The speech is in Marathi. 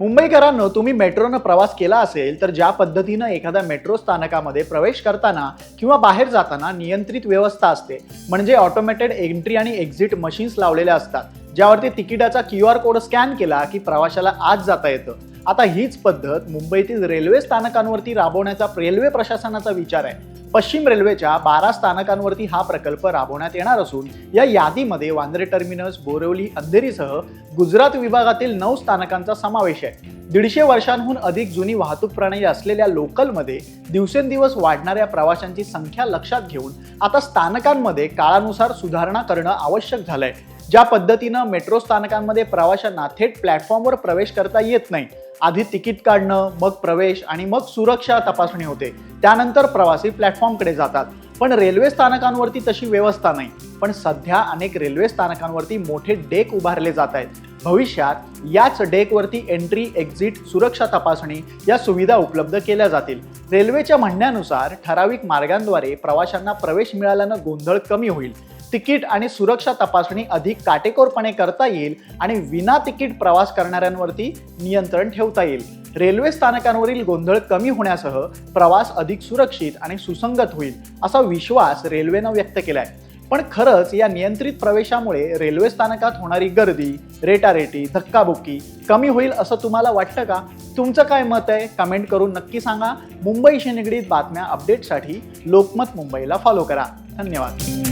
मुंबईकरांनो तुम्ही मेट्रोनं प्रवास केला असेल तर ज्या पद्धतीनं एखाद्या मेट्रो स्थानकामध्ये प्रवेश करताना किंवा बाहेर जाताना नियंत्रित व्यवस्था असते म्हणजे ऑटोमॅटेड एंट्री आणि एक्झिट मशीन्स लावलेल्या असतात ज्यावरती तिकिटाचा क्यू आर कोड स्कॅन केला की प्रवाशाला आत जाता येतं. आता हीच पद्धत मुंबईतील रेल्वे स्थानकांवरती राबवण्याचा रेल्वे प्रशासनाचा विचार आहे. पश्चिम रेल्वेच्या बारा स्थानकांवरती हा प्रकल्प राबवण्यात येणार असून या यादीमध्ये वांद्रे टर्मिनस बोरवली अंधेरीसह गुजरात विभागातील नऊ स्थानकांचा समावेश आहे. दीडशे वर्षांहून अधिक जुनी वाहतूक प्रणाली असलेल्या लोकलमध्ये दिवसेंदिवस वाढणाऱ्या प्रवाशांची संख्या लक्षात घेऊन आता स्थानकांमध्ये काळानुसार सुधारणा करणं आवश्यक झालंय. ज्या पद्धतीनं मेट्रो स्थानकांमध्ये प्रवाशांना थेट प्लॅटफॉर्मवर प्रवेश करता येत नाही आधी तिकीट काढणं मग प्रवेश आणि मग सुरक्षा तपासणी होते. त्यानंतर प्रवासी प्लॅटफॉर्मकडे जातात. पण रेल्वे स्थानकांवरती तशी व्यवस्था नाही. पण सध्या अनेक रेल्वे स्थानकांवरती मोठे डेक उभारले जात आहेत. भविष्यात याच डेकवरती एंट्री एक्झिट सुरक्षा तपासणी या सुविधा उपलब्ध केल्या जातील. रेल्वेच्या म्हणण्यानुसार ठराविक मार्गांद्वारे प्रवाशांना प्रवेश मिळाल्यानं गोंधळ कमी होईल. तिकीट आणि सुरक्षा तपासणी अधिक काटेकोरपणे करता येईल आणि विना तिकीट प्रवास करणाऱ्यांवरती नियंत्रण ठेवता येईल. रेल्वे स्थानकांवरील गोंधळ कमी होण्यासह प्रवास अधिक सुरक्षित आणि सुसंगत होईल असा विश्वास रेल्वेनं व्यक्त केलाय. पण खरंच या नियंत्रित प्रवेशामुळे रेल्वे स्थानकात होणारी गर्दी रेटारेटी धक्काबुक्की कमी होईल असं तुम्हाला वाटतं का? तुमचं काय मत आहे? कमेंट करून नक्की सांगा. मुंबईशी निगडीत बातम्या अपडेटसाठी लोकमत मुंबईला फॉलो करा. धन्यवाद.